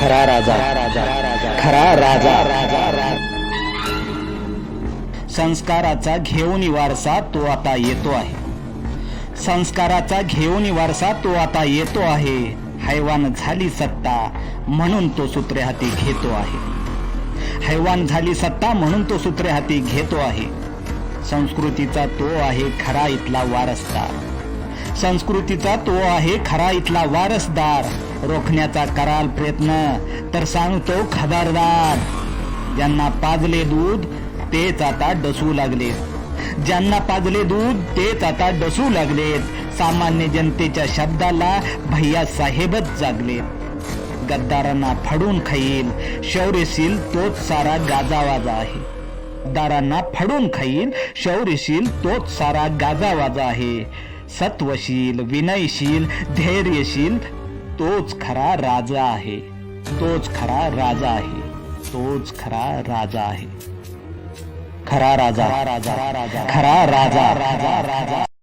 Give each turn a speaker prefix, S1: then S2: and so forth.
S1: खरा राजा राजा खरा राजा राजा.
S2: संस्काराचा घेऊन वारसा तो आता येतो आहे. संस्काराचा घेऊन वारसा तो आता येतो आहे. हैवान झाली सत्ता म्हणून तो सूत्रे हाती घेतो आहे. हैवान झाली सत्ता म्हणून तो सूत्रे हाती घेतो आहे. संस्कृतीचा तो आहे खरा इथला वारसदार. संस्कृतीचा तो आहे खरा इथला वारसदार. रोखण्याचा कराल प्रयत्न. तर सांगतो खबरदार ज्यांना पाजले दूध तेच आता डसू लागले. ज्यांना पाजले दूध तेच आता डसू लागलेत सामान्य जनतेच्या शब्दाला भैया साहेबच जागले. गद्दारांना फाडून खाईल शौर्यशील तोच सारा गाजावाजा आहे. दारांना फाडून खाईल शौर्यशील तोच सारा गाजावाजा आहे. सत्वशील विनयशील धैर्यशील तोच खरा राजा आहे. तोच खरा राजा आहे. तोच खरा राजा आहे. खरा राजा. राजा राजा. खरा राजा राजा राजा.